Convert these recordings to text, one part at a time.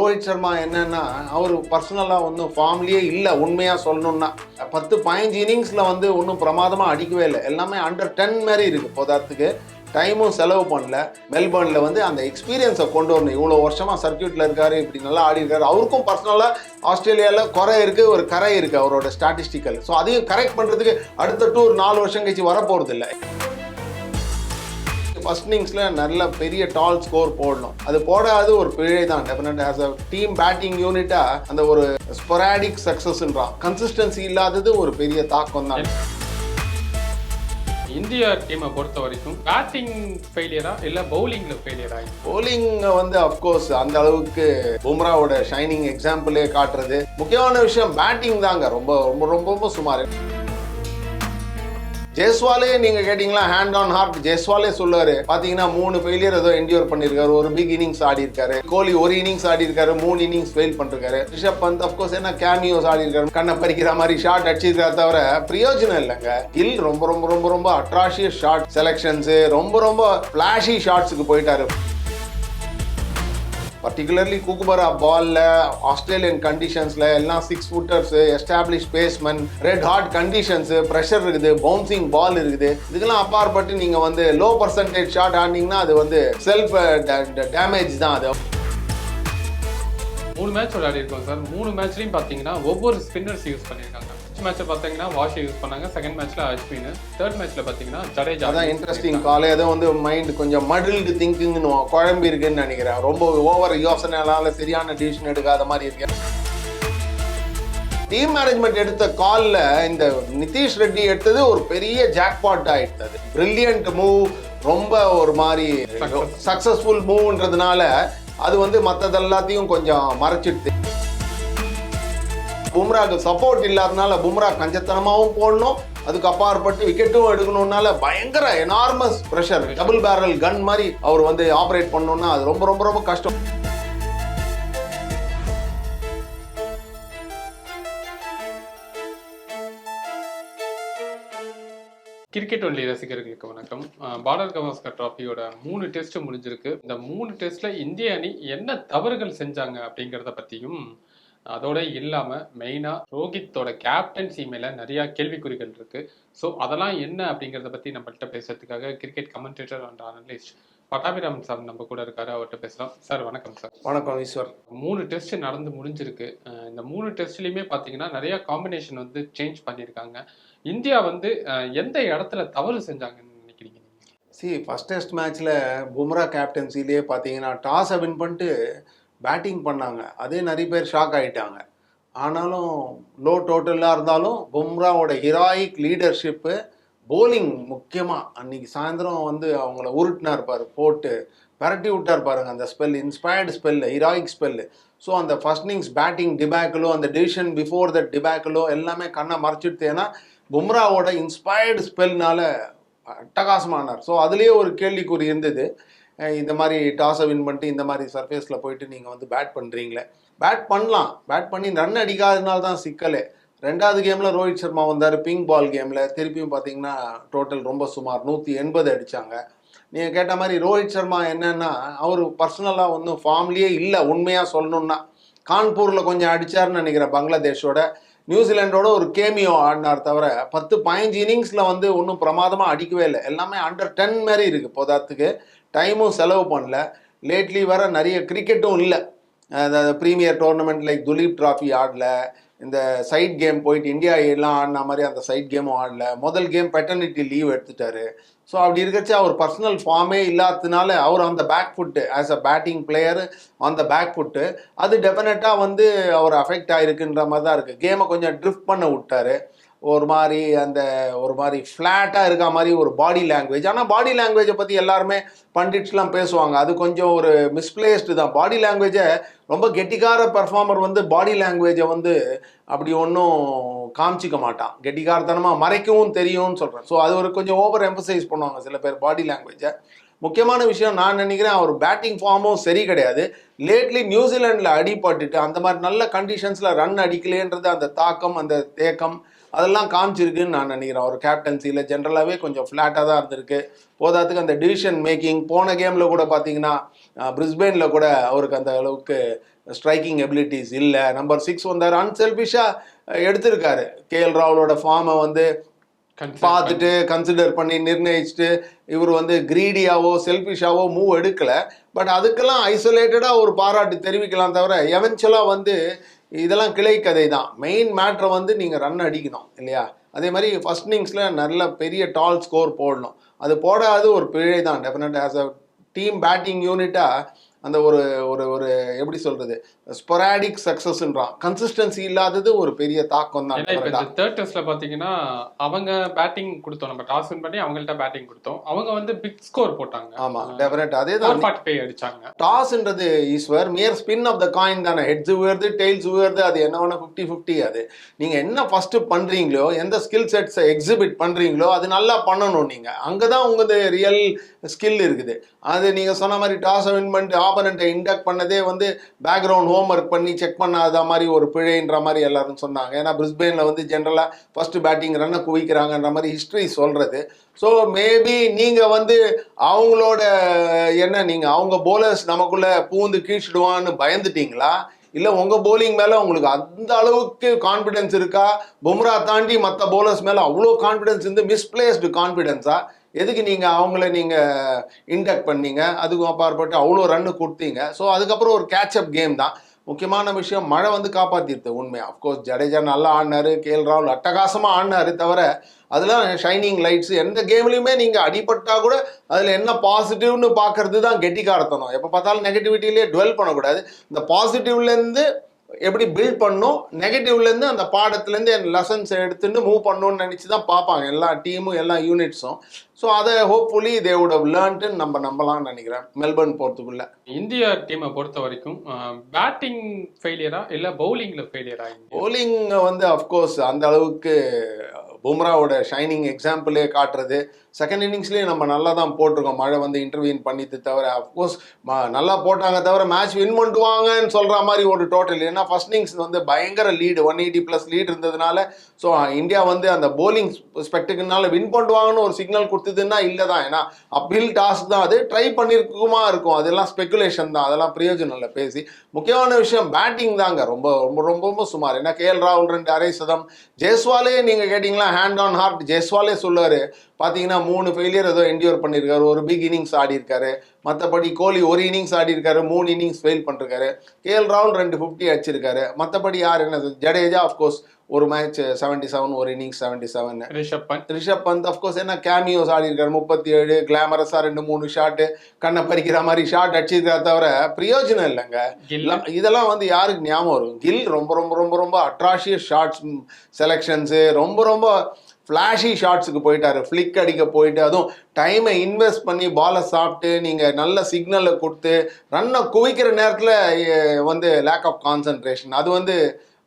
ரோஹித் சர்மா என்னன்னா அவர் பர்சனலாக ஒன்றும் ஃபார்ம்லேயே இல்லை உண்மையாக சொல்லணும்னா. பத்து பதினஞ்சு இன்னிங்ஸில் வந்து ஒன்றும் பிரமாதமாக அடிக்கவே இல்லை. எல்லாமே அண்டர் டென் மாதிரி இருக்குது போதாத்துக்கு. டைமும் செலவு பண்ணல. மெல்பர்னில் வந்து அந்த எக்ஸ்பீரியன்ஸை கொண்டு வரணும். இவ்வளோ வருஷமாக சர்க்கியூட்டில் இருக்காரு இப்படி நல்லா ஆடி இருக்காரு. அவருக்கும் பர்சனலாக ஆஸ்திரேலியாவில் குறை இருக்குது ஒரு கரை இருக்குது அவரோட ஸ்டாட்டிஸ்டிக்கல் ஸோ அதையும் கரெக்ட் பண்ணுறதுக்கு அடுத்த டூர் நாலு வருஷம் கழிச்சு வரப்போகிறது இல்லை ஃபர்ஸ்ட் இன்னிங்ஸில் நல்ல பெரிய டால் ஸ்கோர் போடணும். அது போடாது ஒரு பிழை தான். Definite as a team batting யூனிட்டாக அந்த ஒரு ஸ்பொராடிக் சக்ஸஸ்ன்றான் கன்சிஸ்டன்சி இல்லாதது ஒரு பெரிய தாக்கம் தான். இந்தியா டீமை பொறுத்த வரைக்கும் பேட்டிங் ஃபெயிலியரா இல்ல பவுலிங்ல ஃபெயிலியரா bowling வந்து அஃப்கோர்ஸ் அந்த அளவுக்கு பும்ராவோட ஷைனிங் எக்ஸாம்பிளே காட்டுறது. முக்கியமான விஷயம் பேட்டிங் தாங்க. ரொம்ப ரொம்ப ரொம்ப ரொம்ப சுமார். ஜெய்ஸ்வாலே நீங்க கேட்டீங்களா? ஹேண்ட் ஆன் ஹார்ட் ஜெய்ஸ்வாலே சொல்லுவாரு. பாத்தீங்கன்னா மூணு ஃபெயிலியர் ஏதோ என்டியூர் பண்ணிருக்காரு. ஒரு பிக் இன்னிங்ஸ் ஆடி இருக்காரு கோலி ஒரு இன்னிங்ஸ் ஆடி இருக்காரு மூணு இன்னிங்ஸ் ஃபெயில் பண்ணிருக்காரு. ரிஷப் பந்த் அஃப்கோர்ஸ் என்ன கேமியோஸ் ஆடி இருக்காரு கண்ணை பறிக்கிற மாதிரி ஷாட் அடிச்சிருக்காரு தவிர பிரயோஜனம் இல்லைங்க. கில் ரொம்ப ரொம்ப ரொம்ப ரொம்ப அட்ராஷியஸ் ஷாட் செலெக்ஷன்ஸு ரொம்ப ரொம்ப ஃப்ளாஷி ஷாட்ஸுக்கு போயிட்டாரு. பர்டிகுலர்லி குக்குபரா பால்ல ஆஸ்திரேலியன் கண்டிஷன்ஸ்ல எல்லாம் six footers establish pacemen red hot conditions pressure இருக்குது பவுன்சிங் பால் இருக்குது. இதுக்கெல்லாம் அப்பாற்பட்டு நீங்க வந்து லோ பர்சன்டேஜ் ஷாட் ஆடினீங்கன்னா அது வந்து செல்ஃப் டேமேஜ் தான் அது. மூணு மேட்ச் விளையாடி இருக்கோம் சார். மூணு மேட்ச்லயும் பாத்தீங்கன்னா ஒவ்வொரு ஸ்பின்னர்ஸ் யூஸ் பண்ணியிருக்காங்க. ஃபர்ஸ்ட் மேட்ச்ல பாத்தீங்கன்னா வாஷ் யூஸ் பண்ணாங்க. செகண்ட் மேட்ச்ல அஸ்வின் தேர்ட் மேட்ச்ல பாத்தீங்கன்னா ஜடேஜா அதான் இன்ட்ரெஸ்டிங் கால் ஏதோ வந்து மைண்ட் கொஞ்சம் மடில்டு திங்கிங்னு குழம்பி இருக்குன்னு நினைக்கிறேன். ரொம்ப ஓவர் யோசனைனால சரியான டிசிஷன் எடுக்காத மாதிரி இருக்கேன் டீம் மேனேஜ்மெண்ட் எடுத்த கால்ல இந்த நிதிஷ் ரெட்டி எடுத்தது ஒரு பெரிய ஜாக்பாட் ஆயிடுது பிரில்லியன்ட் மூவ் ரொம்ப ஒரு மாதிரி சக்சஸ்ஃபுல் மூவ்ன்றதுனால அது வந்து மற்றது எல்லாத்தையும் கொஞ்சம் மறைச்சிடுது. பும்ராக்கு சப்போர்ட் இல்லாதனால பும்ரா கஞ்சத்தனமாகவும் போடணும். அதுக்கு அப்பாற்பட்டு விக்கெட்டும் எடுக்கணும்னால பயங்கர enormous pressure double barrel gun மாதிரி அவர் வந்து ஆப்ரேட் பண்ணணும்னா அது ரொம்ப ரொம்ப ரொம்ப கஷ்டம். கிரிக்கெட் ஒன்லி ரசிகர்களுக்கு வணக்கம். அஹ் கவாஸ்கர் டிராஃபியோட மூணு டெஸ்ட் முடிஞ்சிருக்கு. இந்த மூணு டெஸ்ட்ல இந்திய அணி என்ன தவறுகள் செஞ்சாங்க அப்படிங்கிறத பத்தியும் அதோட இல்லாம மெயினா ரோஹித்தோட கேப்டன்சி மேல நிறைய கேள்விக்குறிகள் இருக்கு. ஸோ அதெல்லாம் என்ன அப்படிங்கிறத பத்தி நம்மள்கிட்ட பேசுறதுக்காக cricket commentator and analyst Pattabiraman sir நம்ம கூட இருக்காரு. அவர்கிட்ட பேசலாம். சார் வணக்கம் சார். வணக்கம் ஈஸ்வர். மூணு டெஸ்ட் நடந்து முடிஞ்சிருக்கு. இந்த மூணு டெஸ்ட்லயுமே பாத்தீங்கன்னா நிறைய காம்பினேஷன் வந்து சேஞ்ச் பண்ணியிருக்காங்க. இந்தியா வந்து எந்த இடத்துல தவறு செஞ்சாங்கன்னு நினைக்கிறீங்க? சி ஃபர்ஸ்ட் டெஸ்ட் மேட்ச்ல பும்ரா கேப்டன்சிலேயே பார்த்தீங்கன்னா டாஸை வின் பண்ணிட்டு பேட்டிங் பண்ணாங்க. அதே நிறைய பேர் ஷாக் ஆயிட்டாங்க. ஆனாலும் லோ டோட்டலாக இருந்தாலும் பும்ராவோட ஹிராயிக் லீடர்ஷிப்பு போலிங் முக்கியமாக அன்னைக்கு சாயந்தரம் வந்து அவங்கள உருட்டினார் பாரு போட்டு பரட்டி விட்டார் பாருங்க அந்த spell inspired spell heroic spell so அந்த ஃபர்ஸ்ட் இன்னிங்ஸ் பேட்டிங் டிபேக்கிலோ அந்த டிவிஷன் பிஃபோர் த டிபேக்கிலோ எல்லாமே கண்ணை மறைச்சிடுது ஏன்னா பும்ராவோட இன்ஸ்பயர்டு ஸ்பெல்னால அட்டகாசமானார். ஸோ அதுலேயே ஒரு கேள்விக்குறி இருந்தது. இந்த மாதிரி டாஸை வின் பண்ணிட்டு இந்த மாதிரி சர்ஃபேஸில் போயிட்டு நீங்கள் வந்து பேட் பண்ணுறீங்களே பேட் பண்ணலாம். பேட் பண்ணி ரன் அடிக்காதனால தான் சிக்கலே. ரெண்டாவது கேமில் ரோஹித் சர்மா வந்தார் பிங்க் பால் கேமில் திருப்பியும் பார்த்தீங்கன்னா டோட்டல் ரொம்ப சுமார் நூற்றி எண்பது அடித்தாங்க நீங்கள் கேட்ட மாதிரி ரோஹித் சர்மா என்னன்னா அவர் பர்சனலாக ஒன்றும் ஃபார்ம்லேயே இல்லை உண்மையாக சொல்லணும்னா. கான்பூரில் கொஞ்சம் அடித்தார்னு நினைக்கிறேன் பங்களாதேஷோட. நியூசிலாண்டோட ஒரு கேமியோ ஆடினார் தவிர பத்து பதினஞ்சு இன்னிங்ஸில் வந்து ஒன்றும் பிரமாதமாக அடிக்கவே இல்லை. எல்லாமே அண்டர் டென் மாதிரி இருக்குது போதாத்துக்கு. டைமும் செலவு பண்ணல. லேட்லி வர நிறைய கிரிக்கெட்டும் இல்லை. அதாவது premier tournament like Duleep trophy ஆடல. இந்த சைட் கேம் போயிட்டு இந்தியா எல்லாம் ஆடின மாதிரி அந்த சைட் கேமும் ஆடல. முதல் கேம் பெட்டர்னிட்டி லீவ் எடுத்துட்டாரு. ஸோ அப்படி இருக்கச்சு அவர் பர்சனல் ஃபார்மே இல்லாததுனால அவர் அந்த back foot as a batting player அந்த பேக் ஃபுட்டு அது டெஃபினட்டாக வந்து அவர் அஃபெக்ட் ஆகிருக்குன்ற மாதிரி தான் இருக்குது கேமை கொஞ்சம் ட்ரிஃப்ட் பண்ண விட்டாரு. ஒரு மாதிரி அந்த ஒரு மாதிரி ஃப்ளாட்டாக இருக்க மாதிரி ஒரு பாடி லாங்குவேஜ் ஆனால் பாடி லாங்குவேஜை பற்றி எல்லாருமே பண்டிட்ஸ்லாம் பேசுவாங்க. அது கொஞ்சம் ஒரு மிஸ்பிளேஸ்டு தான். பாடி லாங்குவேஜை ரொம்ப கெட்டிக்கார பெர்ஃபார்மர் வந்து பாடி லாங்குவேஜை வந்து அப்படி ஒன்றும் காமிச்சிக்க மாட்டான். கெட்டிக்காரத்தனமாக மறைக்கவும் தெரியும்னு சொல்கிறேன் ஸோ அது ஒரு கொஞ்சம் ஓவர் எம்பசைஸ் பண்ணுவாங்க சில பேர் பாடி லாங்குவேஜை முக்கியமான விஷயம் நான் நினைக்கிறேன் அவர் பேட்டிங் ஃபார்மும் சரி கிடையாது. லேட்லி நியூசிலாண்டில் அடிபட்டுட்டு அந்த மாதிரி நல்ல கண்டிஷன்ஸில் ரன் அடிக்கலேன்றது அந்த தாக்கம் அந்த தேக்கம் அதெல்லாம் காமிச்சிருக்குன்னு நான் நினைக்கிறேன். அவர் கேப்டன்சியில் ஜென்ரலாகவே கொஞ்சம் ஃப்ளாட்டாக தான் இருந்திருக்கு. போதாத்துக்கு அந்த டிசிஷன் மேக்கிங் போன கேமில் கூட பார்த்தீங்கன்னா பிரிஸ்பெயினில் கூட அவருக்கு அந்த அளவுக்கு ஸ்ட்ரைக்கிங் எபிலிட்டிஸ் இல்லை. நம்பர் சிக்ஸ் வந்தார் அன்செல்ஃபிஷாக எடுத்திருக்காரு. கேஎல் ராகுலோட ஃபார்மை வந்து பார்த்துட்டு கன்சிடர் பண்ணி நிர்ணயிச்சுட்டு இவர் வந்து கிரீடியாவோ செல்ஃபிஷாவோ மூவ் எடுக்கல. பட் அதுக்கெல்லாம் ஐசோலேட்டடாக ஒரு பாராட்டு தெரிவிக்கலாம் தவிர எவென்ச்சுவலாக வந்து இதெல்லாம் கிளை கதை தான். மெயின் மேட்ரை வந்து நீங்கள் ரன் அடிக்கணும் இல்லையா? அதே மாதிரி ஃபஸ்ட் இன்னிங்ஸில் நல்ல பெரிய டால் ஸ்கோர் போடணும். அது போடாது ஒரு பிழை தான். Definite as a team batting யூனிட்டாக அந்த ஒரு ஒரு ஒரு எப்படி சொல்றது? ஸ்பொராடிக் சக்சஸ்ன்றான் கன்சிஸ்டன்சி இல்லாதது ஒரு பெரிய தாக்கம் தான் தேர்ட் டெஸ்ட்ல பாத்தீங்கன்னா அவங்க பேட்டிங் கொடுத்தோம். நம்ம டாஸ் வின் பண்ணி அவங்கள்ட்ட பேட்டிங் கொடுத்தோம். அவங்க வந்து பிக் ஸ்கோர் போட்டாங்க. ஆமா டெஃபினட் அதே தான். அடிச்சாங்க. டாஸ்ன்றது is a mere spin of the coin தானே. ஹெட்ஸ் உயர்து டெய்ல்ஸ் உயர்து அது என்ன வேணா ஃபிஃப்டி ஃபிஃப்டி அது. நீங்க என்ன ஃபர்ஸ்ட் பண்றீங்களோ எந்த ஸ்கில் செட்ஸை எக்ஸிபிட் பண்றீங்களோ அது நல்லா பண்ணணும் நீங்க. அங்கதான் உங்களது ரியல் ஸ்கில் இருக்குது. அது நீங்கள் சொன்ன மாதிரி டாஸை வின் பண்ணிட்டு ஆப்பனண்ட்டை இண்டக்ட் பண்ணதே வந்து பேக்ரவுண்ட் ஹோம் ஒர்க் பண்ணி செக் பண்ணாத மாதிரி ஒரு பிழைன்ற மாதிரி எல்லாரும் சொன்னாங்க. ஏன்னா பிரிஸ்பெயினில் வந்து ஜென்ரலாக ஃபஸ்ட்டு பேட்டிங் ரன்னை குவிக்கிறாங்கன்ற மாதிரி ஹிஸ்ட்ரி சொல்கிறது ஸோ மேபி நீங்கள் வந்து அவங்களோட என்ன நீங்கள் அவங்க போலர்ஸ் நமக்குள்ளே பூந்து கீழ்ச்சிடுவான்னு பயந்துட்டீங்களா? இல்லை உங்கள் போலிங் மேலே உங்களுக்கு அந்த அளவுக்கு கான்ஃபிடென்ஸ் இருக்கா? பும்ரா தாண்டி மற்ற போலர்ஸ் மேலே அவ்வளோ கான்ஃபிடென்ஸ் இருந்து மிஸ்பிளேஸ்டு கான்ஃபிடென்ஸாக எதுக்கு நீங்கள் அவங்கள நீங்கள் இன்டக்ட் பண்ணீங்க? அதுக்கும் அப்பாற்பட்டு அவ்வளோ ரன்னு கொடுத்தீங்க. ஸோ அதுக்கப்புறம் ஒரு கேட்சப் கேம் தான். முக்கியமான விஷயம் மழை வந்து காப்பாற்றிருது உண்மை அஃப்கோர்ஸ் ஜடேஜா நல்லா ஆடினாரு கேஎல் ராகுல் அட்டகாசமாக ஆடினாரு தவிர அதெல்லாம் ஷைனிங் லைட்ஸ் எந்த கேம்லையுமே நீங்கள் அடிபட்டா கூட அதில் என்ன பாசிட்டிவ்னு பார்க்கறது தான் கெட்டிக்காரத்தணும் எப்போ பார்த்தாலும் நெகட்டிவிட்டிலே டுவெல் பண்ணக்கூடாது. இந்த பாசிட்டிவ்லேருந்து எப்படி பில்ட் பண்ணும் நெகட்டிவ்லேருந்து அந்த பாடத்துலேருந்து லெசன்ஸ் எடுத்துட்டு மூவ் பண்ணணும்னு நினச்சி தான் பார்ப்பாங்க. எல்லா டீமும் எல்லா யூனிட்ஸும் ஸோ அதை hopefully they would have learned ன்னு நம்ம நம்பலாம்னு நினைக்கிறேன். மெல்பர்ன் போகிறதுக்குள்ள இந்தியா டீமை பொறுத்த வரைக்கும் பேட்டிங் ஃபெயிலியரா இல்ல பவுலிங்ல ஃபெயிலியரா bowling வந்து அஃப்கோர்ஸ் அந்த அளவுக்கு பும்ராவோட ஷைனிங் எக்ஸாம்பிளே காட்டுறது. செகண்ட் இன்னிங்ஸ்லேயே நம்ம நல்லா தான் போட்டிருக்கோம். மழை வந்து இன்டர்வியூன் பண்ணிட்டு தவிர அஃப்கோர்ஸ் நல்லா போட்டாங்க தவிர மேட்ச் வின் பண்ணுவாங்கன்னு சொல்கிற மாதிரி ஒரு டோட்டல் ஏன்னா ஃபர்ஸ்ட் இன்னிங்ஸ் வந்து பயங்கர lead one eighty plus lead இருந்ததுனால ஸோ இந்தியா வந்து அந்த போலிங் ஸ்பெக்டுக்குனால வின் பண்ணுவாங்கன்னு ஒரு சிக்னல் கொடுத்ததுன்னா இல்லை தான் ஏன்னா அப்பில் டாஸ்க் தான். அது ட்ரை பண்ணியிருக்குமா இருக்கும். அதெல்லாம் ஸ்பெகுலேஷன் தான். அதெல்லாம் பிரயோஜனம் இல்லை பேசி. முக்கியமான விஷயம் பேட்டிங் தாங்க. ரொம்ப ரொம்ப ரொம்ப ரொம்ப சுமார். ஏன்னா கேஎல் ராகுல் ரெண்டு அரை சதம். ஜெய்ஸ்வாலே நீங்கள் கேட்டிங்களா? ஹேண்ட் ஆன் ஹார்ட் ஜெய்ஸ்வாலே சொல்லுவார் பார்த்தீங்கன்னா மூணு ஃபெயிலியர் ஏதோ என்டியூர் பண்ணியிருக்காரு ஒரு பிக் இன்னிங்ஸ் ஆடி இருக்காரு மற்றபடி கோலி ஒரு இன்னிங்ஸ் ஆடி இருக்காரு மூணு இன்னிங்ஸ் ஃபெயில் பண்ணிருக்காரு. கேஎல் ராகுல் ரெண்டு ஃபிஃப்டி அடிச்சிருக்காரு. மற்றபடி யார் என்ன ஜடேஜா அஃப்கோர்ஸ் ஒரு மேட்ச் செவன்டி செவன் ஒரு innings seventy seven Rishabh Pant Rishabh Pant of course என்ன கேமியோஸ் ஆடி இருக்காரு முப்பத்தி ஏழு கிளாமரஸாக ரெண்டு மூணு ஷாட்டு கண்ணை பறிக்கிற மாதிரி ஷாட் அடிச்சிருக்காரு தவிர பிரயோஜனம் இல்லைங்க. இதெல்லாம் வந்து யாருக்கு ஞாபகம் வரும்? கில் ரொம்ப ரொம்ப ரொம்ப ரொம்ப அட்ராஷியஸ் ஷாட்ஸ் செலெக்ஷன்ஸு ரொம்ப ரொம்ப ஃப்ளாஷி ஷாட்ஸுக்கு போயிட்டாரு. ஃப்ளிக் அடிக்க போயிட்டு அதுவும் டைமை இன்வெஸ்ட் பண்ணி பாலை சாப்பிட்டு நீங்கள் நல்ல சிக்னலை கொடுத்து ரன்னை குவிக்கிற நேரத்தில் வந்து லேக் ஆஃப் கான்சன்ட்ரேஷன் அது வந்து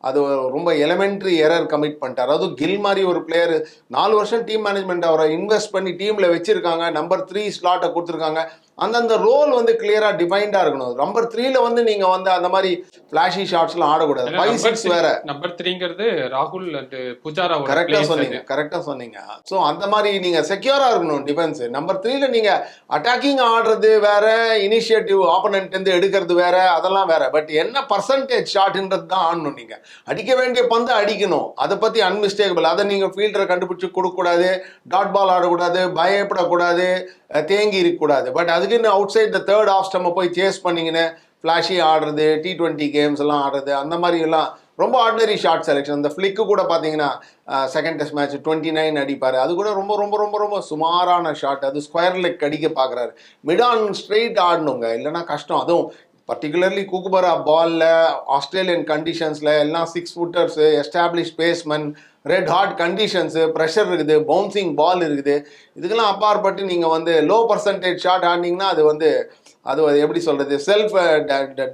அது ரொம்ப எலிமெண்ட்ரி எரர் கமிட் பண்ணிட்டார். அதுவும் கில் மாதிரி ஒரு பிளேயர் நாலு வருஷம் டீம் மேனேஜ்மெண்ட் அவரை இன்வெஸ்ட் பண்ணி டீமில் வச்சுருக்காங்க. நம்பர் த்ரீ ஸ்லாட்டை கொடுத்துருக்காங்க. அந்தந்த ரோல் வந்து கிளியராக டிஃபைன்டாக இருக்கணும். நம்பர் த்ரீல வந்து நீங்கள் வந்து அந்த மாதிரி ஃப்ளாஷி ஷாட்ஸ்லாம் ஆடக்கூடாது. ஃபைவ் சிக்ஸ் வேற. நம்பர் த்ரீங்கிறது ராகுல் அண்ட் புஜாரா கரெக்டா சொன்னீங்க கரெக்டா சொன்னீங்க. ஸோ அந்த மாதிரி நீங்க செக்யூரா இருக்கணும் டிஃபென்ஸ் நம்பர் த்ரீல நீங்க அட்டாக்கிங் ஆடுறது வேற இனிஷியேட்டிவ் ஆப்போனன்ட் இருந்து எடுக்கிறது வேற அதெல்லாம் வேற. பட் என்ன பர்சன்டேஜ் ஷாட்ன்றது தான் ஆடணும் நீங்க. அடிக்க வேண்டிய பந்து அடிக்கணும். அதை பத்தி அன்மிஸ்டேக்கபிள் அதை நீங்க ஃபீல்டரை கண்டுபிடிச்சு கொடுக்கக்கூடாது. டாட் பால் ஆடக்கூடாது பயப்படக்கூடாது தேங்கி இருக்கக்கூடாது. பட் அதுக்குன்னு outside the third off போய் சேஸ் பண்ணிங்கன்னு ஃப்ளாஷி ஆடுறது டி டுவெண்ட்டி கேம்ஸ் எல்லாம் ஆடுறது அந்த மாதிரி எல்லாம் ரொம்ப ஆர்டினரி ஷார்ட் செலெக்ஷன் இந்த ஃப்ளிக்கு கூட பார்த்தீங்கன்னா second test match twenty nine அடிப்பார். அது கூட ரொம்ப ரொம்ப ரொம்ப ரொம்ப சுமாரான ஷாட் அது ஸ்கொயர் லெக் அடிக்க பார்க்குறாரு மிடான் ஸ்ட்ரெயிட் ஆடணுங்க. இல்லைன்னா கஷ்டம். அதுவும் பர்டிகுலர்லி குக்குபரா பாலில் ஆஸ்திரேலியன் கண்டிஷன்ஸில் எல்லாம் six footers establish pacemen red hot conditions pressure இருக்குது பவுன்சிங் பால் இருக்குது. இதுக்கெல்லாம் அப்பாற்பட்டு நீங்கள் வந்து லோ பர்சன்டேஜ் ஷாட் ஆடினீங்கன்னா அது வந்து அது எப்படி சொல்கிறது செல்ஃப்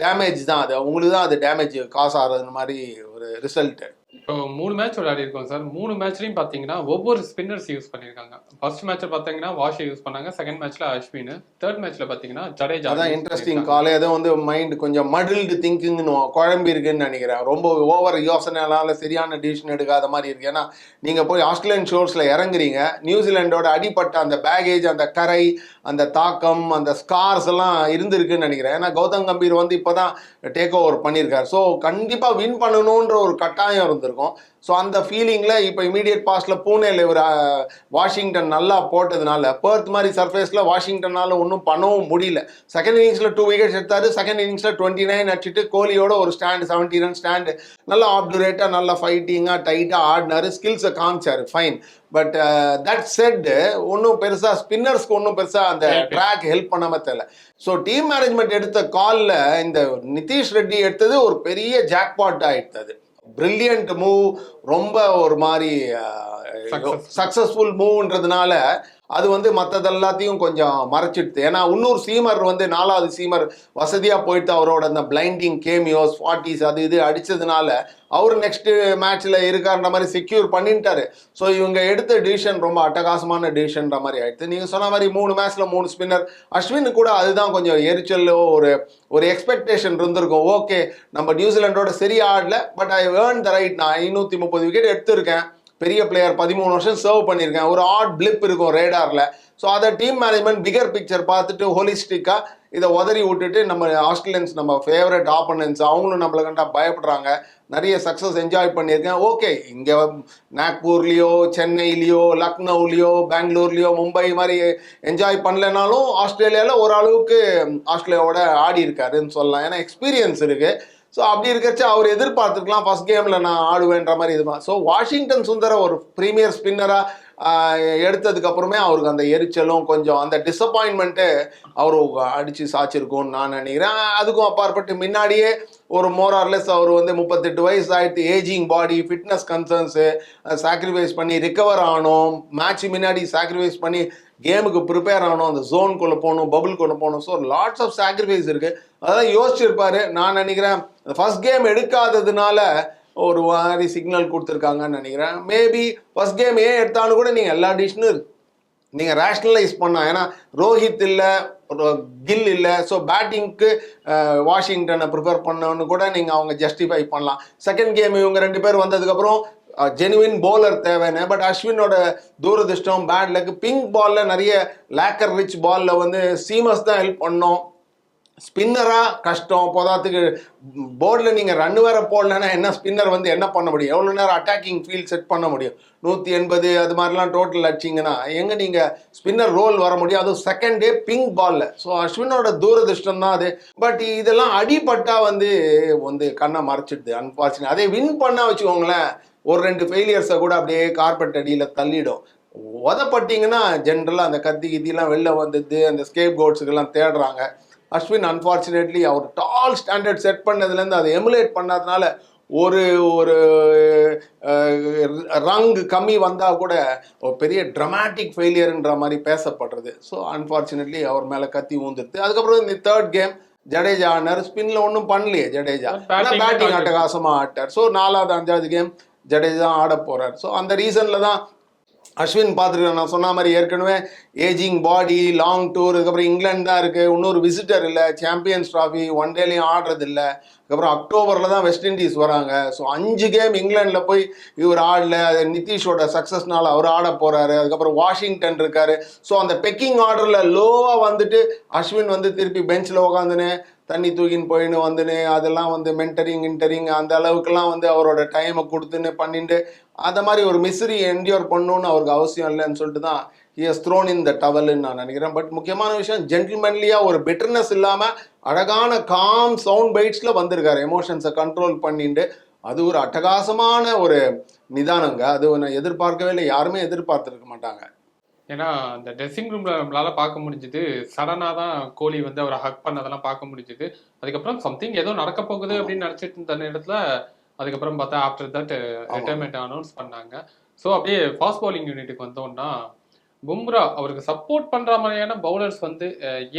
டேமேஜ் தான் அது. உங்களுக்கு தான் அது டேமேஜ் காசு ஆகிறது மாதிரி ஒரு ரிசல்ட்டு இப்போ மூணு மேட்ச் விளையாடி இருக்கோம் சார். மூணு மேட்ச்லயும் பாத்தீங்கன்னா ஒவ்வொரு ஸ்பின்னர்ஸ் யூஸ் பண்ணிருக்காங்க ஃபர்ஸ்ட் மேட்ச்ல பாத்தீங்கன்னா வாஷை யூஸ் பண்ணாங்க. செகண்ட் மேட்ச்ல அஸ்வின் தேர்ட் மேட்ச்ல பாத்தீங்கன்னா ஜடேஜா அதான் இன்ட்ரெஸ்டிங் கால் ஏதோ வந்து மைண்ட் கொஞ்சம் மடில்டு திங்கிங்னு குழம்பி இருக்குன்னு நினைக்கிறேன். ரொம்ப ஓவர் யோசனைனால சரியான டிசிஷன் எடுக்காத மாதிரி இருக்கு. ஏன்னா நீங்க போய் ஆஸ்திரேலியன் ஷோர்ஸ்ல இறங்குறீங்க. நியூசிலாண்டோட அடிப்பட்ட அந்த பேகேஜ் அந்த கரை அந்த தாக்கம் அந்த ஸ்கார்ஸ் எல்லாம் இருந்திருக்குன்னு நினைக்கிறேன். ஏன்னா கௌதம் கம்பீர் வந்து இப்போதான் டேக் ஓவர் பண்ணியிருக்காரு. ஸோ கண்டிப்பாக வின் பண்ணணுன்ற ஒரு கட்டாயம் இருந்திருக்கும். ஸோ அந்த ஃபீலிங்கில் இப்போ இமீடியட் பாஸ்ட்ல பூனேல ஒரு வாஷிங்டன் நல்லா போட்டதுனால பெர்த் மாதிரி சர்ஃபேஸில் வாஷிங்டனால ஒன்றும் பண்ணவும் முடியல. செகண்ட் இன்னிங்ஸில் டூ விக்கெட்ஸ் எடுத்தாரு. செகண்ட் இன்னிங்ஸில் டுவெண்ட்டி நைன் அடிச்சுட்டு கோலியோட ஒரு ஸ்டாண்ட் செவன்டி ரன் ஸ்டாண்டு நல்லா ஆப்டுரேட்டாக நல்லா ஃபைட்டிங்காக டைட்டாக ஆடினாரு. ஸ்கில்ஸை காமிச்சாரு. ஃபைன் பட் தட் செட் ஒன்றும் பெருசாக ஸ்பின்னர்ஸ்க்கு ஒன்றும் பெருசாக அந்த ட்ராக் ஹெல்ப் பண்ணாம தெரியல. ஸோ டீம் மேனேஜ்மெண்ட் எடுத்த காலில் இந்த நிதிஷ் ரெட்டி எடுத்தது ஒரு பெரிய ஜாக்பாட் ஆயிடுத்தது பிரில்லியன்ட் மூவ் ரொம்ப ஒரு மாதிரி. சக்ஸஸ்ஃபுல் மூவ்ன்றதுனால அது வந்து மற்றது எல்லாத்தையும் கொஞ்சம் மறைச்சிடுது ஏன்னா இன்னொரு சீமர் வந்து நாலாவது சீமர் வசதியாக போயிட்டு அவரோட அந்த பிளைண்டிங் கேமியோஸ் ஃபார்ட்டிஸ் அது இது அடித்ததுனால அவர் நெக்ஸ்ட்டு மேட்ச்சில் இருக்காருன்ற மாதிரி செக்யூர் பண்ணிட்டாரு. ஸோ இவங்க எடுத்த டிசிஷன் ரொம்ப அட்டகாசமான டிசிஷன்ற மாதிரி ஆயிடுது நீங்கள் சொன்ன மாதிரி மூணு மேட்ச்சில் மூணு ஸ்பின்னர் அஸ்வின் கூட அதுதான் கொஞ்சம் எரிச்சலோ ஒரு ஒரு எக்ஸ்பெக்டேஷன் இருந்திருக்கும். ஓகே நம்ம நியூசிலாண்டோட சரியா ஆடல but I earn the right நான் ஐநூற்றி முப்பது விக்கெட் எடுத்திருக்கேன். பெரிய பிளேயர் பதிமூணு வருஷம் சர்வ் பண்ணியிருக்கேன். ஒரு ஆட் பிளிப் இருக்கும் ரேடாரில் ஸோ அதை டீம் மேனேஜ்மெண்ட் பிகர் பிக்சர் பார்த்துட்டு ஹோலிஸ்டிக்காக இதை உதறி விட்டுட்டு நம்ம ஆஸ்திரேலியன்ஸ் நம்ம ஃபேவரட் ஆப்பனன்ஸ் அவங்களும் நம்மளை கண்டா பயப்படுறாங்க. நிறைய சக்ஸஸ் என்ஜாய் பண்ணியிருக்கேன். ஓகே இங்கே நாக்பூர்லேயோ சென்னையிலையோ லக்னௌலேயோ பெங்களூர்லேயோ மும்பை மாதிரி என்ஜாய் பண்ணலைனாலும் ஆஸ்திரேலியாவில் ஓரளவுக்கு ஆஸ்திரேலியாவோட ஆடி இருக்காருன்னு சொல்லலாம். ஏன்னா எக்ஸ்பீரியன்ஸ் இருக்குது ஸோ அப்படி இருக்கச்சு அவர் எதிர்பார்த்துருக்கலாம். ஃபர்ஸ்ட் கேமில் நான் ஆடுவேன்ற மாதிரி இதுமா ஸோ வாஷிங்டன் சுந்தர ஒரு ப்ரீமியர் ஸ்பின்னராக எடுத்ததுக்கப்புறமே அவருக்கு அந்த எரிச்சலும் கொஞ்சம் அந்த டிசப்பாயின்மெண்ட்டு அவர் அடித்து சாச்சிருக்கும்னு நான் நினைக்கிறேன். அதுக்கும் அப்பாற்பட்டு முன்னாடியே ஒரு மோரார்லெஸ் அவர் வந்து முப்பத்தெட்டு வயசு ஆகிட்டு ageing body fitness concerns sacrifice பண்ணி ரிக்கவர் ஆகணும் மேட்ச் முன்னாடி சாக்ரிஃபைஸ் பண்ணி கேமுக்கு ப்ரிப்பேர் ஆகணும் அந்த ஜோனுக்குள்ளே போகணும் பபுள்குள்ளே போகணும் ஸோ லாட்ஸ் ஆஃப் சாக்ரிஃபைஸ் இருக்குது அதெல்லாம் யோசிச்சிருப்பார். நான் நினைக்கிறேன் ஃபர்ஸ்ட் கேம் எடுக்காததுனால ஒரு மாதிரி சிக்னல் கொடுத்துருக்காங்கன்னு நினைக்கிறேன். மேபி ஃபர்ஸ்ட் கேம் ஏன் எடுத்தாலும் கூட நீங்கள் எல்லா டிஷ்னும் நீங்கள் ரேஷ்னலைஸ் பண்ணலாம். ஏன்னா ரோஹித் இல்லை கில் இல்லை ஸோ பேட்டிங்க்கு வாஷிங்டனை ப்ரிப்பேர் பண்ணணும்னு கூட நீங்கள் அவங்க ஜஸ்டிஃபை பண்ணலாம். செகண்ட் கேம் இவங்க ரெண்டு பேர் வந்ததுக்கப்புறம் ஜெனுவின் போலர் தேவைன்னு பட் அஸ்வினோட தூரதிர்ஷ்டம் பேட் லக் பிங்க் பாலில் நிறைய லேக்கர் ரிச் பாலில் வந்து சீமஸ் தான் ஹெல்ப் பண்ணோம். ஸ்பின்னராக கஷ்டம் போதாத்துக்கு போர்டில் நீங்கள் ரன் வேற போடலன்னா என்ன ஸ்பின்னர் வந்து என்ன பண்ண முடியும்? எவ்வளோ நேரம் அட்டாக்கிங் ஃபீல்ட் செட் பண்ண முடியும்? நூற்றி எண்பது அது மாதிரிலாம் டோட்டல் அடிச்சிங்கன்னா எங்கே நீங்கள் ஸ்பின்னர் ரோல் வர முடியும்? அதுவும் செகண்ட் டே பிங்க் பால்ல ஸோ அஸ்வினோட தூரதிருஷ்டம் தான் அது. பட் இதெல்லாம் அடிபட்டா வந்து வந்து கண்ணை மறைச்சிடுது அன்பார்ச்சுனேட் அதே வின் பண்ணால் வச்சுக்கோங்களேன் ஒரு ரெண்டு ஃபெயிலியர்ஸை கூட அப்படியே கார்பெட் அடியில் தள்ளிடும். உதப்பட்டிங்கன்னா ஜென்ரலாக அந்த கத்தி கித்திலாம் வெளில வந்தது அந்த ஸ்கேப் கோட்ஸுக்கெல்லாம் தேடுறாங்க. அஸ்வின் அன்ஃபார்ச்சுனேட்லி அவர் டால் ஸ்டாண்டர்ட் செட் பண்ணதுலேருந்து அதை எமுலேட் பண்ணாதனால ஒரு ஒரு ரங் கம்மி வந்தால் கூட ஒரு பெரிய ட்ரமாட்டிக் ஃபெயிலியர்ன்ற மாதிரி பேசப்படுறது. ஸோ அன்ஃபார்ச்சுனேட்லி அவர் மேலே கத்தி ஊந்துருது. அதுக்கப்புறம் இந்த தேர்ட் கேம் ஜடேஜா ஆனார். ஸ்பின்ல ஒன்றும் பண்ணலையே ஜடேஜா. Batting பேட்டிங் தான் அட்டகாசமா ஆட்டார். ஸோ நாலாவது அஞ்சாவது கேம் ஜடேஜா ஆட போறார். ஸோ அந்த ரீசன்ல தான் அஸ்வின் பார்த்துருக்கேன். நான் சொன்ன மாதிரி ஏற்கனவே ஏஜிங் பாடி லாங் டூர் அதுக்கப்புறம் இங்கிலாந்து தான் இருக்குது இன்னொரு விசிட்டர் இல்லை. சாம்பியன்ஸ் ட்ராஃபி ஒன் டேலையும் ஆடுறது இல்லை. அதுக்கப்புறம் அக்டோபரில் தான் வெஸ்ட் இண்டீஸ் வராங்க. ஸோ அஞ்சு கேம் இங்கிலாண்டில் போய் இவர் ஆடல. அது நிதிஷோட சக்ஸஸ்னால் அவர் ஆட போகிறாரு அதுக்கப்புறம் வாஷிங்டன் இருக்கார். ஸோ அந்த பெக்கிங் ஆர்டரில் லோவாக வந்துட்டு அஸ்வின் வந்து திருப்பி பெஞ்சில் உட்காந்துன்னு தண்ணி தூக்கின்னு போயின்னு வந்துன்னு அதெல்லாம் வந்து மென்டரிங் இன்டரிங் அந்த அளவுக்குலாம் வந்து அவரோட டைமை கொடுத்துன்னு பண்ணிட்டு அந்த மாதிரி ஒரு மிஸ்ரி என்டியோர் பண்ணணும்னு அவருக்கு அவசியம் இல்லைன்னு சொல்லிட்டு தான் இஎஸ் த்ரோன் இன் த டவல்னு நான் நினைக்கிறேன். பட் முக்கியமான விஷயம் ஜென்டில்மேன்லியாக ஒரு பெட்டர்னஸ் இல்லாமல் அழகான காம் சவுண்ட் பைட்ஸில் வந்திருக்காரு. எமோஷன்ஸை கண்ட்ரோல் பண்ணிட்டு அது ஒரு அட்டகாசமான ஒரு நிதானங்க. அது நான் எதிர்பார்க்கவே இல்லை. யாருமே எதிர்பார்த்துருக்க மாட்டாங்க. ஏன்னா அந்த ட்ரெஸ்ஸிங் ரூம்ல நம்மளால பார்க்க முடிஞ்சது. சடனா தான் கோலி வந்து அவரை ஹக் பண்ணதெல்லாம் பார்க்க முடிஞ்சது. அதுக்கப்புறம் சம்திங் ஏதோ நடக்க போகுது அப்படின்னு நினைச்சிட்டு இருந்த நேரத்துல அதுக்கப்புறம் பார்த்தா ஆஃப்டர் தட் ரிட்டைர்மெண்ட் அனௌன்ஸ் பண்ணாங்க. ஸோ அப்படியே ஃபாஸ்ட் பவுலிங் யூனிட்டுக்கு வந்தோம்னா பும்ரா அவருக்கு சப்போர்ட் பண்ற மாதிரியான பவுலர்ஸ் வந்து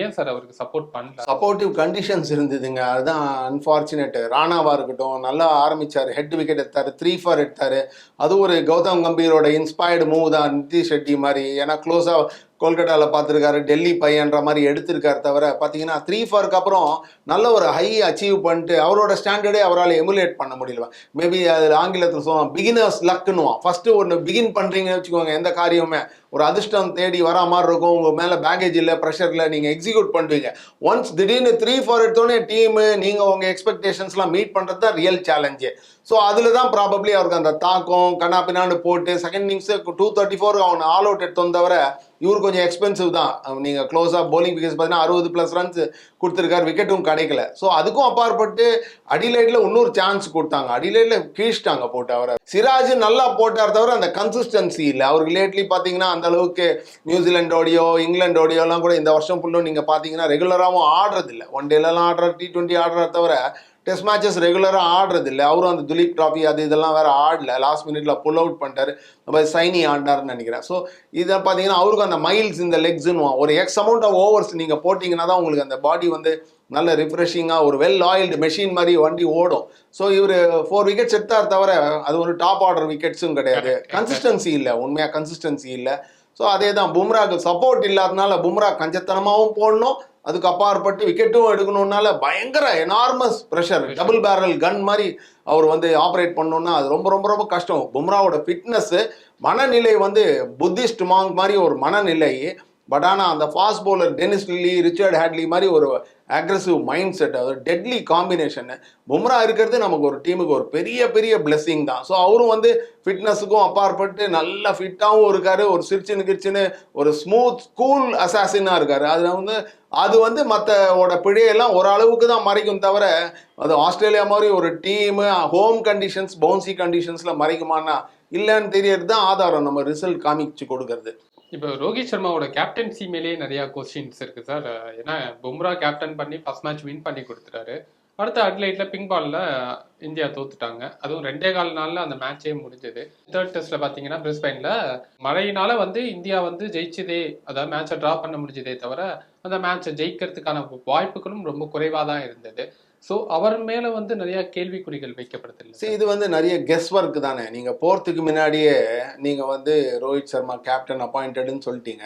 ஏன் சார் அவருக்கு சப்போர்ட் பண்ணல? சப்போர்ட்டிவ் கண்டிஷன்ஸ் இருந்ததுங்க. அதுதான் அன்பார்ச்சுனேட் ராணாவா இருக்கட்டும் நல்லா ஆரம்பிச்சார். ஹெட் விக்கெட் எடுத்தாரு த்ரீ ஃபார் எடுத்தாரு. அது ஒரு கௌதம் கம்பீரோட இன்ஸ்பயர்டு மூவ் தான் நிதிஷ் ரெட்டி மாதிரி. ஏன்னா க்ளோஸா கொல்கட்டாவில் பார்த்துருக்காரு டெல்லி பையன்ற மாதிரி எடுத்திருக்காரு தவிர பார்த்தீங்கன்னா த்ரீ ஃபோருக்கு அப்புறம் நல்ல ஒரு ஹை அச்சீவ் பண்ணிட்டு அவரோட ஸ்டாண்டர்டே அவரால் எமுலேட் பண்ண முடியல. மேபி அதில் ஆங்கிலத்தில் சொல்லுவான் பிகினர்ஸ் லக்குன்னுவான் ஃபஸ்ட்டு ஒன்று பிகின் பண்ணுறீங்கன்னு வச்சுக்கோங்க எந்த காரியமே ஒரு அதிர்ஷ்டம் தேடி வரா மாதிரி இருக்கும் உங்கள் மேலே பேக்கேஜ் இல்லை ப்ரெஷரில் நீங்கள் எக்ஸிக்யூட் பண்ணுவீங்க. ஒன்ஸ் திடீர்னு த்ரீ ஃபார் எடுத்தோடனே டீமு நீங்கள் உங்கள் எக்ஸ்பெக்டேஷன்ஸ்லாம் மீட் பண்ணுறது தான் ரியல் சேலஞ்சு ஸோ அதில் தான் ப்ராபப்ளி அவருக்கு அந்த தாக்கம் கண்ணாப்பினான்னு பின்னாண்டு போட்டு second innings two thirty four அவன் ஆல் அவுட் எடுத்தோம் தவிர இவர் கொஞ்சம் எக்ஸ்பென்சிவ் தான். நீங்கள் க்ளோஸாக போலிங் விக்கெட்ஸ் பார்த்தீங்கன்னா அறுபது ப்ளஸ் ரன்ஸ் கொடுத்துருக்காரு விக்கெட்டும் கிடைக்கல. ஸோ அதுக்கும் அப்பாற்பட்டு அடிலைட்டில் இன்னொரு சான்ஸ் கொடுத்தாங்க. அடிலைட்டில் கீழ்ச்சிட்டாங்க போட்டு அவரை. சிராஜ் நல்லா போட்டார் தவிர அந்த கன்சிஸ்டன்சி இல்லை. அவருக்கு லேட்லி பார்த்தீங்கன்னா அந்த அளவுக்கு நியூசிலாண்டோடையோ இங்கிலாண்டோடையோலாம் கூட இந்த வருஷம் ஃபுல்லும் நீங்கள் பார்த்தீங்கன்னா ரெகுலராகவும் ஆடுறதில்ல. ஒன் டேலலாம் ஆடுற டி டுவெண்ட்டி ஆடுறத தவிர டெஸ்ட் மேட்சஸ் ரெகுலராக ஆடுறது இல்லை அவரும் அந்த துலீப் ட்ராஃபி அது இதெல்லாம் வேற ஆடல. லாஸ்ட் மினிட்ல புல் அவுட் பண்ணிட்டாரு. நம்ம சைனி ஆடினாருன்னு நினைக்கிறேன். ஸோ இதை பார்த்தீங்கன்னா அவருக்கும் அந்த மைல்ஸ் இந்த லெக்ஸ்னு ஒரு எக்ஸ் அமௌண்ட் ஆஃப் ஓவர்ஸ் நீங்கள் போட்டிங்கன்னா தான் உங்களுக்கு அந்த பாடி வந்து நல்ல ரிஃப்ரெஷிங்காக ஒரு வெல் ஆயில்டு மெஷின் மாதிரி வண்டி ஓடும். ஸோ இவர் ஃபோர் விக்கெட்ஸ் எடுத்தார் தவிர அது ஒரு டாப் ஆர்டர் விக்கெட்ஸும் கிடையாது. கன்சிஸ்டன்சி இல்லை. உண்மையாக கன்சிஸ்டன்சி இல்லை. ஸோ அதே தான் பும்ராக்கு சப்போர்ட் இல்லாதனால பும்ரா கஞ்சத்தனமாகவும் போடணும். அதுக்கு அப்பாற்பட்டு விக்கெட்டும் எடுக்கணும்னால பயங்கர enormous pressure double barrel gun மாதிரி அவர் வந்து ஆப்ரேட் பண்ணணும்னா அது ரொம்ப ரொம்ப ரொம்ப கஷ்டம். பும்ராவோட ஃபிட்னஸ் மனநிலை வந்து புத்திஸ்ட் மாங்க் மாதிரி ஒரு மனநிலை. பட் ஆனால் அந்த fast bowler Dennis Lillee Richard Hadlee மாதிரி ஒரு அக்ரஸிவ் மைண்ட் செட் அது டெட்லி காம்பினேஷன் பும்ரா இருக்கிறது நமக்கு ஒரு டீமுக்கு ஒரு பெரிய பெரிய பிளெஸ்ஸிங் தான். ஸோ அவரும் வந்து ஃபிட்னஸுக்கும் அப்பாற்பட்டு நல்ல ஃபிட்டாகவும் இருக்காரு. ஒரு சிரிச்சுன்னு கிரிச்சுன்னு ஒரு ஸ்மூத் கூல் அசாசினாக இருக்காரு. அதில் வந்து அது வந்து மற்றவோட பிழையெல்லாம் ஓரளவுக்கு தான் மறைக்கும் தவிர அது ஆஸ்திரேலியா மாதிரி ஒரு டீமு ஹோம் கண்டிஷன்ஸ் பவுன்சி கண்டிஷன்ஸில் மறைக்குமானா இல்லைன்னு தெரியறது தான் ஆதாரம். நம்ம ரிசல்ட் காமிச்சு கொடுக்கறது. இப்போ ரோஹித் சர்மாவோட கேப்டன்சி மேலேயே நிறைய கொஸ்டின்ஸ் இருக்கு சார். ஏன்னா பும்ரா கேப்டன் பண்ணி ஃபர்ஸ்ட் மேட்ச் வின் பண்ணி கொடுத்துட்டாரு. அடுத்த அட்லைட்ல பிங்க் பால்ல இந்தியா தோத்துட்டாங்க. அதுவும் ரெண்டே கால் நாள்ல அந்த மேட்சே முடிஞ்சது. தேர்ட் டெஸ்ட்ல பாத்தீங்கன்னா பிரிஸ்பைன்ல மழையினால வந்து இந்தியா வந்து ஜெயிச்சதே அதாவது மேட்சை டிரா பண்ண முடிஞ்சதே தவிர அந்த மேட்சை ஜெயிக்கிறதுக்கான வாய்ப்புகளும் ரொம்ப குறைவாக தான் இருந்தது. ஸோ அவர் மேலே வந்து நிறைய கேள்விக்குறிகள் வைக்கப்படுது இல்ல சரி இது வந்து நிறைய கெஸ் ஒர்க் தானே. நீங்கள் போகிறதுக்கு முன்னாடியே நீங்கள் வந்து ரோஹித் சர்மா கேப்டன் அப்பாயிண்டட்னு சொல்லிட்டீங்க.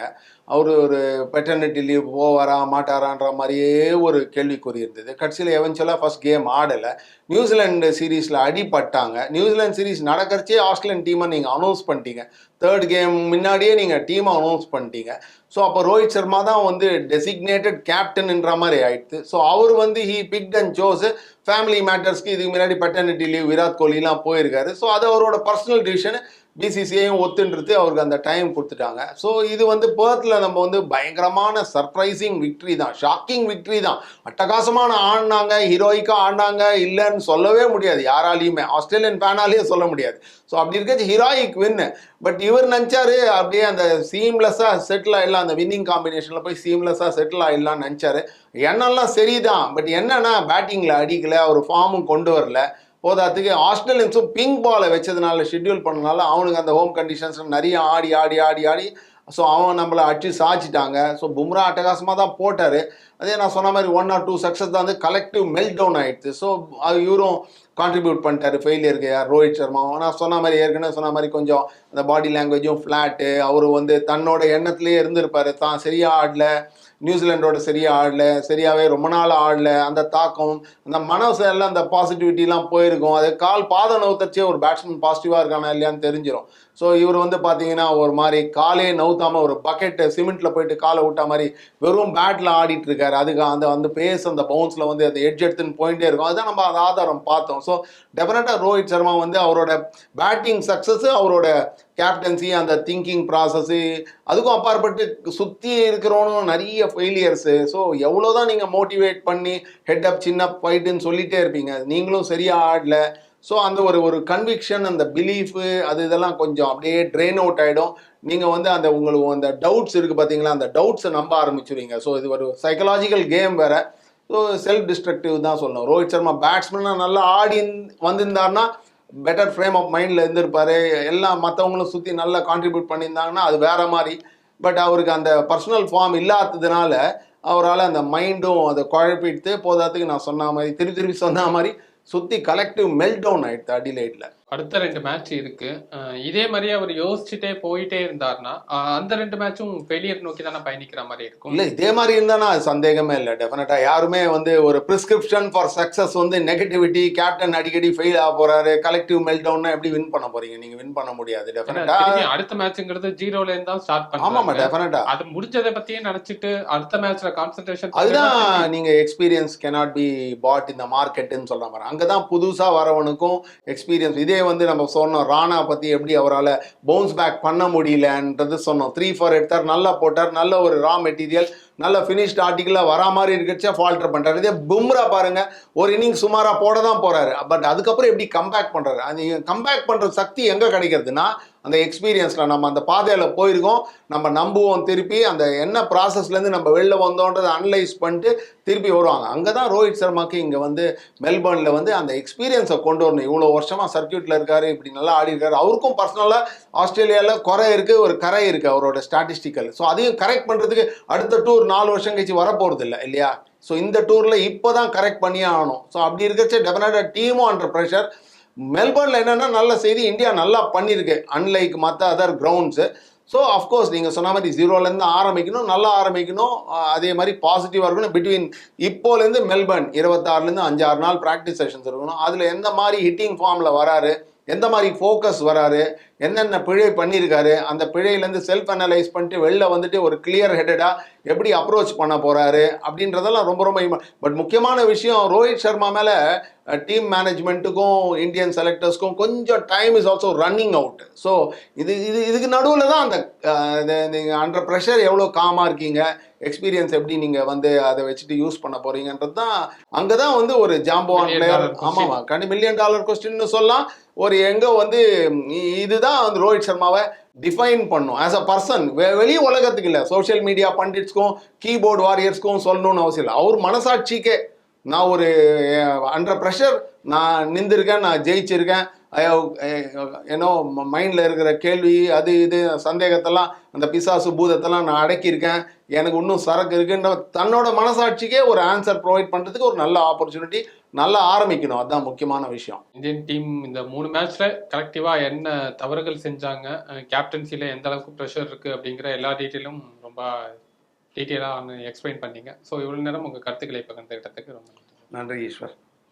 அவர் ஒரு பெட்டர்னிட்டி லீவ் போவாரா மாட்டாரான்ற மாதிரியே ஒரு கேள்விக்குறி இருந்தது கடைசியில் எவென்ச்சுவலாக ஃபர்ஸ்ட் கேம் ஆடலை. நியூசிலாண்டு சீரீஸில் அடிபட்டாங்க. நியூசிலாந்து சீரீஸ் நடக்கிறச்சே ஆஸ்திரேலியன் டீமை நீங்கள் அனௌன்ஸ் பண்ணிட்டீங்க. தேர்ட் கேம் முன்னாடியே நீங்கள் டீமை அனௌன்ஸ் பண்ணிட்டீங்க. ஸோ அப்போ ரோஹித் சர்மா தான் வந்து டெசிக்னேட்டட் கேப்டன்ன்ற மாதிரி ஆயிடுது ஸோ அவர் வந்து he pick and choose family மேட்டர்ஸ்க்கு இதுக்கு முன்னாடி பெட்டர்னிட்டி லீவ் விராட் கோலிலாம் போயிருக்காரு. ஸோ அது அவரோட பர்சனல் டிசிஷன் பிசிசிஐயும் ஒத்துன்றது அவருக்கு அந்த டைம் கொடுத்துட்டாங்க. ஸோ இது வந்து பேர்த்தில் நம்ம வந்து பயங்கரமான சர்ப்ரைசிங் விக்ட்ரி தான். ஷாக்கிங் விக்ட்ரி தான். அட்டகாசமான ஆடினாங்க ஹீரோயிக்காக ஆடினாங்க இல்லைன்னு சொல்லவே முடியாது. யாராலையுமே. ஆஸ்திரேலியன் ஃபேனாலேயே சொல்ல முடியாது. ஸோ அப்படி இருக்க ஹீரோயிக் வின்னு பட் இவர் நினச்சாரு அப்படியே அந்த சீம்லெஸ்ஸாக செட்டில் ஆகிடலாம் அந்த வின்னிங் காம்பினேஷனில் போய் சீம்லெஸ்ஸாக செட்டில் ஆகிடலாம்னு நினச்சாரு. எண்ணெல்லாம் சரிதான். பட் என்னன்னா பேட்டிங்கில் அடிக்கலை. அவர் ஃபார்மும் கொண்டு வரல. போதாத்துக்கு ஆஸ்திரேலியன்ஸும் பிங்க் பாலை வச்சதுனால ஷெட்யூல் பண்ணனால அவனுக்கு அந்த ஹோம் கண்டிஷன்ஸ் நிறைய ஆடி ஆடி ஆடி ஆடி ஸோ அவன் நம்மளை அடிச்சு சாச்சிட்டாங்க ஸோ பும்ரா அட்டகாசமாக தான் போட்டார். அதே நான் சொன்ன மாதிரி ஒன் ஆர் டூ சக்ஸஸ் தான் வந்து கலெக்டிவ் மெல்ட் டவுன் ஆகிடுச்சு ஸோ அது இவரும் கான்ட்ரிபியூட் பண்ணிட்டாரு. ஃபெயிலியருக்கு யார்? ரோஹித் சர்மாவும் நான் சொன்ன மாதிரி ஏற்கனவே சொன்ன மாதிரி கொஞ்சம் அந்த பாடி லாங்குவேஜும் ஃப்ளாட்டு அவர் வந்து தன்னோட எண்ணத்துலேயே இருந்திருப்பார். தான் சரியாக ஆடல. நியூசிலாண்டோட சரியா ஆடல சரியாவே ரொம்ப நாள் ஆடல. அந்த தாக்கம் அந்த மனசு எல்லாம் அந்த பாசிட்டிவிட்டிலாம் போயிருக்கும். அது கால் பாத நவுத்தச்சே ஒரு பேட்ஸ்மேன் பாசிட்டிவாக இருக்கானா இல்லையான்னு தெரிஞ்சிடும் ஸோ இவர் வந்து பார்த்தீங்கன்னா ஒரு மாதிரி காலே நவுத்தாமல் ஒரு பக்கெட்டு சிமெண்ட்டில் போயிட்டு காலை விட்டா மாதிரி வெறும் பேட்டில் ஆடிட்டு இருக்காரு. அதுக்கு அந்த அந்த பேஸ் அந்த பவுன்ஸில் வந்து அந்த எட்ஜ் எடுத்துன்னு போயிட்டே இருக்கும். அதுதான் நம்ம அதை ஆதாரம் பார்த்தோம். ஸோ டெஃபினட்டாக ரோஹித் சர்மா வந்து அவரோட பேட்டிங் சக்ஸஸ் அவரோட கேப்டன்சி அந்த திங்கிங் ப்ராசஸ்ஸு அதுக்கும் அப்பாற்பட்டு சுற்றி இருக்கிறவனும் நிறைய ஃபெயிலியர்ஸு ஸோ எவ்வளோ தான் நீங்கள் மோட்டிவேட் பண்ணி ஹெட் அப் சின்ன ஃபைட்டுன்னு சொல்லிகிட்டே இருப்பீங்க. நீங்களும் சரியாக ஆடல. ஸோ அந்த ஒரு ஒரு கன்விக்ஷன் அந்த பிலீஃபு அது இதெல்லாம் கொஞ்சம் அப்படியே ட்ரெயின் அவுட் ஆகிடும் நீங்கள் வந்து அந்த உங்களுக்கு அந்த டவுட்ஸ் இருக்குது பார்த்தீங்களா அந்த டவுட்ஸை நம்ப ஆரம்பிச்சுருவீங்க. ஸோ இது ஒரு சைக்கலாஜிக்கல் கேம் வேறு. ஸோ செல்ஃப் டிஸ்ட்ரக்டிவ் தான் சொல்லணும். ரோஹித் சர்மா பேட்ஸ்மேனாக நல்லா ஆடி வந்திருந்தாருன்னா பெட்டர் ஃப்ரேம் ஆஃப் மைண்டில் இருந்திருப்பார். எல்லாம் மற்றவங்களும் சுற்றி நல்லா கான்ட்ரிபியூட் பண்ணியிருந்தாங்கன்னா அது வேறு மாதிரி. பட் அவருக்கு அந்த பர்சனல் ஃபார்ம் இல்லாததுனால அவரால் அந்த மைண்டும் அதை குழப்பிட்டு போதாத்துக்கு நான் சொன்ன மாதிரி திருப்பி திருப்பி சொன்ன மாதிரி சுற்றி கலெக்டிவ் மெல்ட் டவுன் அடிலைட்டில் அடுத்த ரெண்டு மேட்ச் இருக்கு. இதே மாதிரி அவர் யோசிச்சுட்டே போயிட்டே இருந்தாருன்னா அஹ் அந்த ரெண்டு மேட்சும் ஃபெயிலியர் நோக்கி தானே பயணிக்கிற மாதிரி இருக்கும்? இல்லை இதே மாதிரி இருந்தானா அது சந்தேகமே இல்லை. டெஃபினட்டாக யாருமே வந்து ஒரு ப்ரிஸ்கிரிப்ஷன் ஃபார் சக்ஸஸ் வந்து நெகட்டிவிட்டி கேப்டன் அடிக்கடி ஃபெயில் ஆக போறாரு கலெக்டிவ் மெல்ட் டவுன்னா எப்படி வின் பண்ண போறீங்க? நீங்க வின் பண்ண முடியாது திருப்பி அடுத்த மேட்ச்ங்கிறது ஜீரோல இருந்து தான் ஸ்டார்ட் ஆமாமா பண்ணாங்க டெஃபினட்டா அது முடிஞ்சதை பத்தியே நினைச்சிட்டு அடுத்த மேட்ச்ல கான்சென்ட்ரேஷன் அதுதான் நீங்க எக்ஸ்பீரியன்ஸ் cannot பி பாட் இந்த மார்க்கெட்டுன்னு சொல்ற மாதிரி. அங்கதான் புதுசா வரவனுக்கும் எக்ஸ்பீரியன்ஸ் இதே வந்து நம்ம சொன்னோம் ராணா பற்றி எப்படி அவரால் பவுன்ஸ் பேக் பண்ண முடியலன்றது சொன்னோம். த்ரீ ஃபோர் எடுத்தார் நல்லா போட்டார் நல்ல ஒரு ரா மெட்டீரியல் நல்ல ஃபினிஷ்ட் ஆர்டிக்கலாக வரா மாதிரி இருக்கச்சே ஃபால்டர் பண்ணுறாரு இதே பும்ரா பாருங்க ஒரு இன்னிங் சுமாராக போட தான் போகிறாரு பட் அதுக்கப்புறம் எப்படி கம்பேக் பண்ணுறாரு அது கம்பேக் பண்ணுற சக்தி எங்கே கிடைக்கிறதுனா அந்த எக்ஸ்பீரியன்ஸில் நம்ம அந்த பாதையில் போயிருக்கோம். நம்ம நம்புவோம் திருப்பி. அந்த என்ன ப்ராசஸ்லேருந்து நம்ம வெளில வந்தோன்றதை அனலைஸ் பண்ணிட்டு திருப்பி வருவாங்க. அங்கே தான் ரோஹித் சர்மாக்கு இங்கே வந்து மெல்பர்னில் வந்து அந்த எக்ஸ்பீரியன்ஸை கொண்டு வரணும். இவ்வளோ வருஷமாக சர்க்கியூட்டில் இருக்கார் இப்படி நல்லா ஆடி இருக்காரு. அவருக்கும் பர்சனலாக ஆஸ்திரேலியாவில் குறை இருக்குது ஒரு கரை இருக்குது அவரோட ஸ்டாட்டிஸ்டிக்கல் ஸோ அதையும் கரெக்ட் பண்ணுறதுக்கு அடுத்த டூர் நாலு வருஷம் கழிச்சு வரப்போகிறது இல்லை இல்லையா? ஸோ இந்த டூரில் இப்போ தான் கரெக்ட் பண்ணியே ஆகணும். ஸோ அப்படி இருக்கச்சே டெஃபினட்டாக டீமும் அண்டர் ப்ரெஷர் மெல்பர்னில் என்னென்னா நல்ல செய்தி இந்தியா நல்லா பண்ணியிருக்கு. அன்லைக் மற்ற அதர் கிரவுண்ட்ஸு ஸோ அஃப்கோர்ஸ் நீங்கள் சொன்ன மாதிரி ஜீரோலேருந்து ஆரம்பிக்கணும் நல்லா ஆரம்பிக்கணும். அதே மாதிரி பாசிட்டிவாக இருக்கணும். பிட்வீன் இப்போலேருந்து மெல்பர்ன் இருபத்தாறுலேருந்து அஞ்சாறு நாள் ப்ராக்டிஸ் செஷன்ஸ் இருக்கணும். அதில் எந்த மாதிரி ஹிட்டிங் ஃபார்மில் வராரு? எந்த மாதிரி ஃபோக்கஸ் வராரு? என்னென்ன பிழை பண்ணியிருக்காரு? அந்த பிழையிலேருந்து செல்ஃப் அனலைஸ் பண்ணிட்டு வெளில வந்துட்டு ஒரு கிளியர் ஹெட்டடாக எப்படி அப்ரோச் பண்ண போகிறாரு அப்படின்றதெல்லாம் ரொம்ப ரொம்ப பட் முக்கியமான விஷயம் ரோஹித் சர்மா மேலே டீம் மேனேஜ்மெண்ட்டுக்கும் இந்தியன் செலக்டர்ஸ்க்கும் கொஞ்சம் time is also running out so இது இது இதுக்கு நடுவில் தான் அந்த நீங்கள் அண்டர் ப்ரெஷர் எவ்வளோ காமாக இருக்கீங்க? எக்ஸ்பீரியன்ஸ் எப்படி நீங்கள் வந்து அதை வச்சுட்டு யூஸ் பண்ண போறீங்கன்றது தான் அங்கே தான் வந்து ஒரு ஜாம்பவான் Million பிளேயர். ஆமாமா கண்டி மில்லியன் டாலர் கொஸ்டின்னு சொல்லலாம். ஒரு எங்கே வந்து இதுதான் வந்து ரோஹித் சர்மாவை டிஃபைன் பண்ணும். ஆஸ் அ பர்சன் வெளி உலகத்துக்கு இல்லை. சோஷியல் மீடியா பண்டிட்ஸ்க்கும் கீபோர்டு வாரியர்ஸ்க்கும் சொல்லணும்னு அவசியம் இல்லை. அவர் மனசாட்சிக்கே நான் ஒரு அண்டர் ப்ரெஷர் நான் நிந்திருக்கேன் நான் ஜெயிச்சிருக்கேன். ஏன்னோ மைண்டில் இருக்கிற கேள்வி அது இது சந்தேகத்தெல்லாம் அந்த பிசாசு பூதத்தெல்லாம் நான் அடக்கியிருக்கேன். எனக்கு இன்னும் சரக்கு இருக்குன்ற தன்னோட மனசாட்சிக்கே ஒரு ஆன்சர் ப்ரொவைட் பண்ணுறதுக்கு ஒரு நல்ல ஆப்பர்ச்சுனிட்டி நல்லா ஆரம்பிக்கணும். அதுதான் முக்கியமான விஷயம். இந்தியன் டீம் இந்த மூணு மேட்ச்ல கலெக்டிவா என்ன தவறுகள் செஞ்சாங்க கேப்டன்சில எந்த அளவுக்கு ப்ரெஷர் இருக்கு அப்படிங்கிற எல்லா டீட்டெயிலும் ரொம்ப டீட்டெயிலாக எக்ஸ்பிளைன் பண்ணீங்க. ஸோ இவ்வளவு நேரம் உங்க கருத்துக்களை பகிர்ந்துகிட்டதுக்கு ரொம்ப நன்றி. நன்றி ஈஸ்வர்.